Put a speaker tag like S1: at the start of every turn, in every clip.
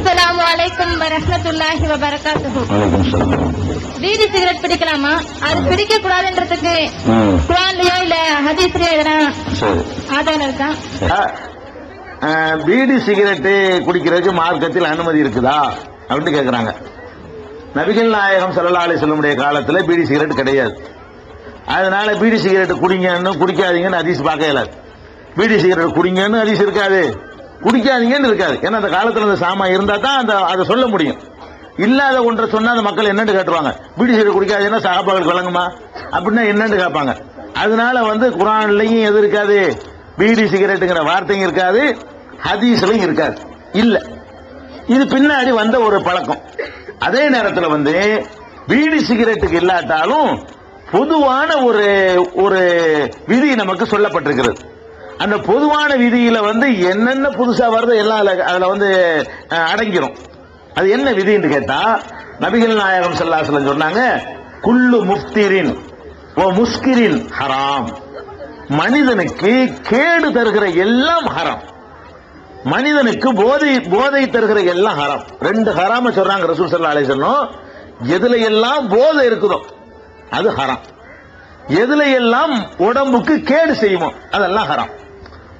S1: அஸ்ஸலாமு அலைக்கும் வரஹ்மத்துல்லாஹி வபரகாத்துஹு.
S2: வணக்கம் சலாம்.
S1: பீடி சிகரெட் பிடிக்கலாமா? அது பிடிக்க கூடாதுன்றதுக்கு குரான்லயோ இல்ல ஹதீஸ்லயோ எதனா ஆதாரம் இருக்கா?
S3: பீடி சிகரெட்டு குடிக்கிறதுக்கு மார்க்கத்தில் அனுமதி இருக்குதா? அப்படின்னு கேக்குறாங்க. நபிகள் நாயகம் ஸல்லல்லாஹு அலைஹி வஸல்லமுடைய காலத்துல பீடி சிகரெட் கிடையாது. அதனால பீடி சிகரெட் குடிங்கன்னு குடிக்காதீங்கன்னு ஹதீஸ் பார்க்க இயலாது. பீடி சிகரெட் குடிங்கன்னு ஹதீஸ் இருக்காது. குடிக்காதீங்கன்னு இருக்காது ஏன்னா அந்த காலத்தில் அந்த சாமா இருந்தால் தான் அந்த அதை சொல்ல முடியும். இல்லாத ஒன்றை சொன்னால் அந்த மக்கள் என்னன்னு கேட்டுருவாங்க பீடி சீடு குடிக்காதீங்கன்னா சாப்பாடு விளங்குமா அப்படின்னா என்னன்னு கேட்பாங்க அதனால வந்து குரான்லையும் எது இருக்காது? பீடி சிகரெட்டுங்கிற வார்த்தையும் இருக்காது. ஹதீஸ்லையும் இருக்காது. இல்லை. இது பின்னாடி வந்த ஒரு பழக்கம். அதே நேரத்தில் வந்து பீடி சிகரெட்டுக்கு இல்லாட்டாலும் பொதுவான ஒரு ஒரு விதி நமக்கு சொல்லப்பட்டிருக்கிறது. அந்த பொதுவான விதியில வந்து என்னென்ன புதுசா வருதோ எல்லாம் அதுல- வந்து அடங்கிடும் அடங்கிரும். அது என்ன விதின்னு கேட்டா நபிகள் நாயகம் செல்லாசலம் சொன்னாங்க குள்ளு முஃப்திரின் ஓ முஸ்கிரின் ஹராம். மனிதனுக்கு கேடு தருகிற எல்லாம் ஹராம். மனிதனுக்கு போதை போதை தருகிற எல்லாம் ஹராம். ரெண்டு ஹராம சொல்றாங்க ரசூல் சல்லா அலி சொன்னோம் எதுல எல்லாம் போதை இருக்குதோ அது ஹராம். எதுல எல்லாம் உடம்புக்கு கேடு செய்வோம் அதெல்லாம் ஹராம்.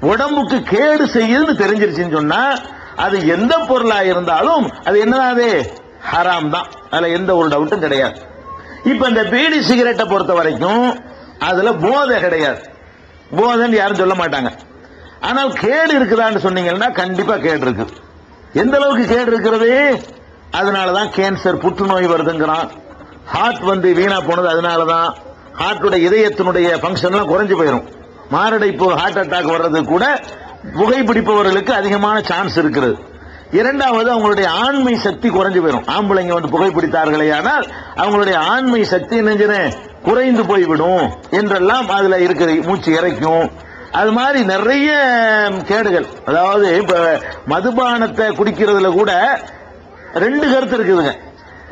S3: உடம்புக்கு கேடு செய்யுதுன்னு தெரிஞ்சிருச்சுன்னு சொன்னா அது எந்த பொருளா இருந்தாலும் அது என்னது ஹராம் தான். அதுல எந்த ஒரு டவுட்டும் கிடையாது. இப்ப இந்த பீடி சிகரெட்டை பொறுத்த வரைக்கும் அதுல போதை கிடையாது. போதைன்னு யாரும் சொல்ல மாட்டாங்க. ஆனால் கேடு இருக்குதான்னு சொன்னீங்கன்னா கண்டிப்பா கேடு இருக்கு. எந்த அளவுக்கு கேடு இருக்கிறது? அதனாலதான் கேன்சர் புற்றுநோய் வருதுங்கிறான். ஹார்ட் வந்து வீணா போனது அதனாலதான். ஹார்ட்டுடைய இதயத்தினுடைய ஃபங்க்ஷன்லாம் குறைஞ்சு போயிடும் மாரடைப்பு ஹார்ட் அட்டாக் வர்றது கூட புகைப்பிடிப்பவர்களுக்கு அதிகமான சான்ஸ் இருக்கிறது இரண்டாவது அவங்களுடைய ஆண்மை சக்தி குறைஞ்சு போயிடும் ஆம்பளைங்க வந்து புகைப்பிடித்தார்களே ஆனால் அவங்களுடைய ஆண்மை சக்தி என்னஞ்சுன்னு குறைந்து போய்விடும் என்றெல்லாம் அதுல இருக்கிற மூச்சு இறைக்கும். அது மாதிரி நிறைய கேடுகள். அதாவது இப்ப மதுபானத்தை குடிக்கிறதுல கூட ரெண்டு கருத்து இருக்குதுங்க.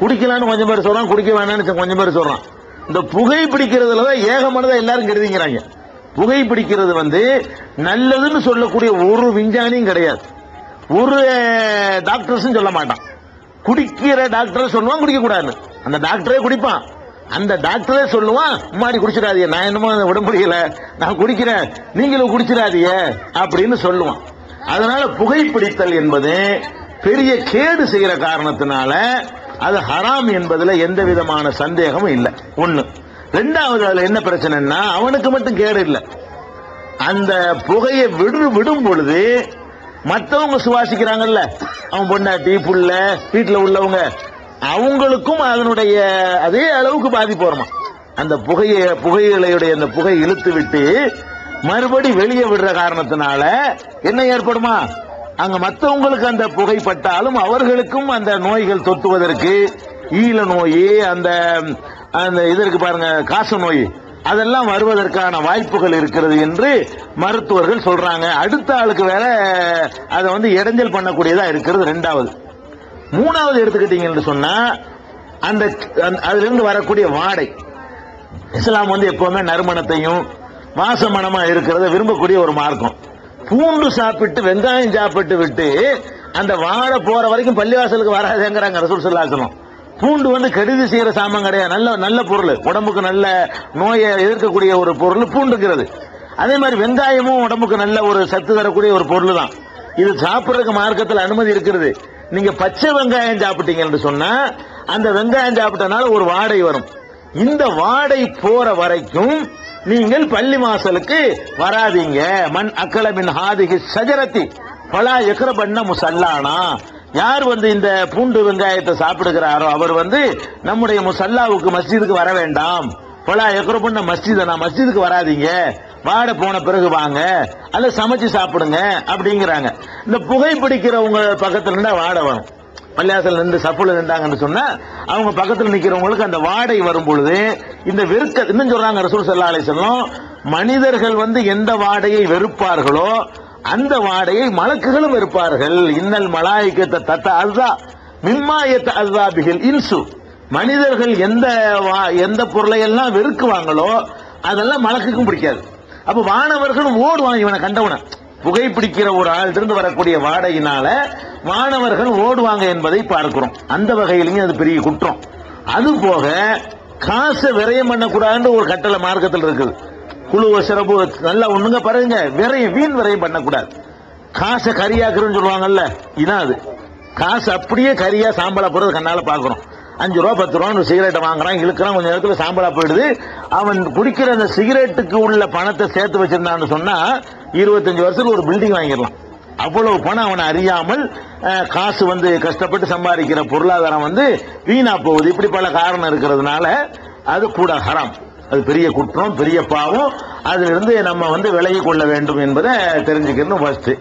S3: குடிக்கலாம்னு கொஞ்சம் பேர் சொல்றான் குடிக்க வேணாம்னு கொஞ்சம் பேர் சொல்றான். இந்த புகை பிடிக்கிறதுல தான் ஏகமானதான் எல்லாரும் கருதிங்கிறாங்க புகை பிடிக்கிறது வந்து நல்லதுன்னு சொல்லக்கூடிய ஒரு விஞ்ஞானியும் கிடையாது. ஒரு டாக்டர்ஸும் சொல்ல மாட்டான். குடிக்கிற டாக்டர் சொல்லுவான் குடிக்க கூடாதுன்னு அந்த டாக்டரே குடிப்பான். அந்த டாக்டரே சொல்லுவான் முன்னாடி குடிச்சிடாதிய நான் என்னமோ அதை விட முடியல. நான் குடிக்கிறேன். நீங்களும் குடிச்சிடாதிய அப்படின்னு சொல்லுவான். அதனால புகைப்பிடித்தல் என்பது பெரிய கேடு செய்யற காரணத்தினால அது ஹராம் என்பதுல எந்த விதமான சந்தேகமும் இல்லை. ஒன்று ரெண்டாவது அதுல என்ன பிரச்சனைன்னா அவனுக்கு மட்டும் கேடு இல்லை. அந்த புகையை விடு விடும் பொழுது மற்றவங்க சுவாசிக்கிறாங்கல்ல அவன் பொண்டாட்டி புள்ள வீட்டுல உள்ளவங்க அவங்களுக்கும் அதனுடைய அதே அளவுக்கு பாதிப்பு வருமா? அந்த புகையை புகையிலையுடைய அந்த புகை இழுத்து விட்டு மறுபடி வெளியே விடுற காரணத்தினால என்ன ஏற்படுமா? அங்க மற்றவங்களுக்கு அந்த புகைப்பட்டாலும் அவர்களுக்கும் அந்த நோய்கள் தொத்துவதற்கு ஈழ நோய் அந்த அந்த இது இருக்கு பாருங்க காச நோய். அதெல்லாம் வருவதற்கான வாய்ப்புகள் இருக்கிறது என்று மருத்துவர்கள் சொல்றாங்க. அடுத்த ஆளுக்கு வேற அதை வந்து இடைஞ்சல் பண்ணக்கூடியதா இருக்கிறது ரெண்டாவது. மூணாவது எடுத்துக்கிட்டீங்கன்னு சொன்னா அந்த அந்த- அதுல இருந்து வரக்கூடிய வாடை. இஸ்லாம் வந்து எப்பவுமே நறுமணத்தையும் வாசமனமா இருக்கிறத விரும்பக்கூடிய ஒரு மார்க்கம். பூண்டு சாப்பிட்டு வெங்காயம் சாப்பிட்டு விட்டு அந்த வாழை போற வரைக்கும் பள்ளிவாசலுக்கு வராதுங்கிறாங்க ரசூல் சொல்லாசனம் பூண்டு வந்து கருதி செய்யற சாமான் கிடையாது. நல்ல நல்ல பொருள். உடம்புக்கு நல்ல நோயை எதிர்க்கக்கூடிய ஒரு பொருள் பூண்டுங்கிறது. அதே மாதிரி வெங்காயமும் உடம்புக்கு நல்ல ஒரு சத்து தரக்கூடிய ஒரு பொருள் தான் இது சாப்பிட்றதுக்கு மார்க்கத்தில் அனுமதி இருக்கிறது. நீங்க பச்சை வெங்காயம் சாப்பிட்டீங்கன்னு சொன்னா அந்த வெங்காயம் சாப்பிட்டனால ஒரு வாடை வரும். இந்த வாடை போற வரைக்கும் நீங்கள் பள்ளி வாசலுக்கு வராதீங்க. மண் அக்கலமின் ஹாதிகி சஜரத்தி பலா எக்கர பண்ண முசல்லானா. யார் வந்து இந்த பூண்டு வெங்காயத்தை சாப்பிடுகிறாரோ அவர் வந்து நம்முடைய முசல்லாவுக்கு மஸ்ஜிதுக்கு வர வேண்டாம். பலா எக்கரை பண்ண மஸ்ஜித நான் மஸ்ஜிதுக்கு வராதீங்க. வாட போன பிறகு வாங்க. அல்ல சமைச்சு சாப்பிடுங்க அப்படிங்கிறாங்க. இந்த புகைப்பிடிக்கிறவங்க பக்கத்துல இருந்தா வாடை வரும். பள்ளியாசல் நின்று சப்புல நின்றாங்கன்னு சொன்னா அவங்க பக்கத்துல நிக்கிறவங்களுக்கு அந்த வாடை வரும் பொழுது இந்த வெறுக்க இன்னும் சொல்றாங்க ரசூல் சல்லா அலிசல்லம் மனிதர்கள் வந்து எந்த வாடையை வெறுப்பார்களோ அந்த வாடையை மலக்குகளும் இருப்பார்கள். இன்னல் மலாய்க்கத்தை தத்த அல்தா மின்மாயத்த அல்தாபிகள் இன்சு. மனிதர்கள் எந்த வா- எந்த பொருளை எல்லாம் வெறுக்குவாங்களோ அதெல்லாம் மலக்குக்கும் பிடிக்காது. அப்ப வானவர்களும் ஓடுவாங்க இவனை கண்டவன புகைப்பிடிக்கிற ஒரு ஆள்கிட்ட வரக்கூடிய வாடையினால மாணவர்கள் ஓடுவாங்க என்பதை பார்க்கிறோம். அந்த வகையிலையும் அது பெரிய குற்றம். அது போக காசை விரயம் பண்ணக்கூடாதுன்னு ஒரு கட்டளை மார்க்கத்தில் இருக்குது. குழு சிறப்பு நல்லா ஒண்ணுங்க பாருங்க. விரையும் வீண் விரையும் பண்ணக்கூடாது. காசை கரியாக்குறேன்னு சொல்லுவாங்கல்ல இதான் அது. காசு அப்படியே கரியா சாம்பலா போறது கண்ணால பாக்குறோம் அஞ்சு ரூபா பத்து ரூபா சிகரெட்டை வாங்குறான் இழுக்கிறான் கொஞ்சம் நேரத்தில் சாம்பலா போயிடுது. அவன் குடிக்கிற அந்த சிகரெட்டுக்கு உள்ள பணத்தை சேர்த்து வச்சிருந்தான்னு சொன்னா இருபத்தஞ்சு வருஷத்துக்கு ஒரு பில்டிங் வாங்கிடலாம். அவ்வளவு பணம் அவனை அறியாமல் காசு வந்து கஷ்டப்பட்டு சம்பாதிக்கிற பொருளாதாரம் வந்து வீணா போகுது. இப்படி பல காரணம் இருக்கிறதுனால அது கூட ஹராம். அது பெரிய குற்றம் பெரிய பாவம். அதிலிருந்து நம்ம வந்து விலகி கொள்ள வேண்டும் என்பதை தெரிஞ்சுக்கணும் ஃபஸ்ட்டு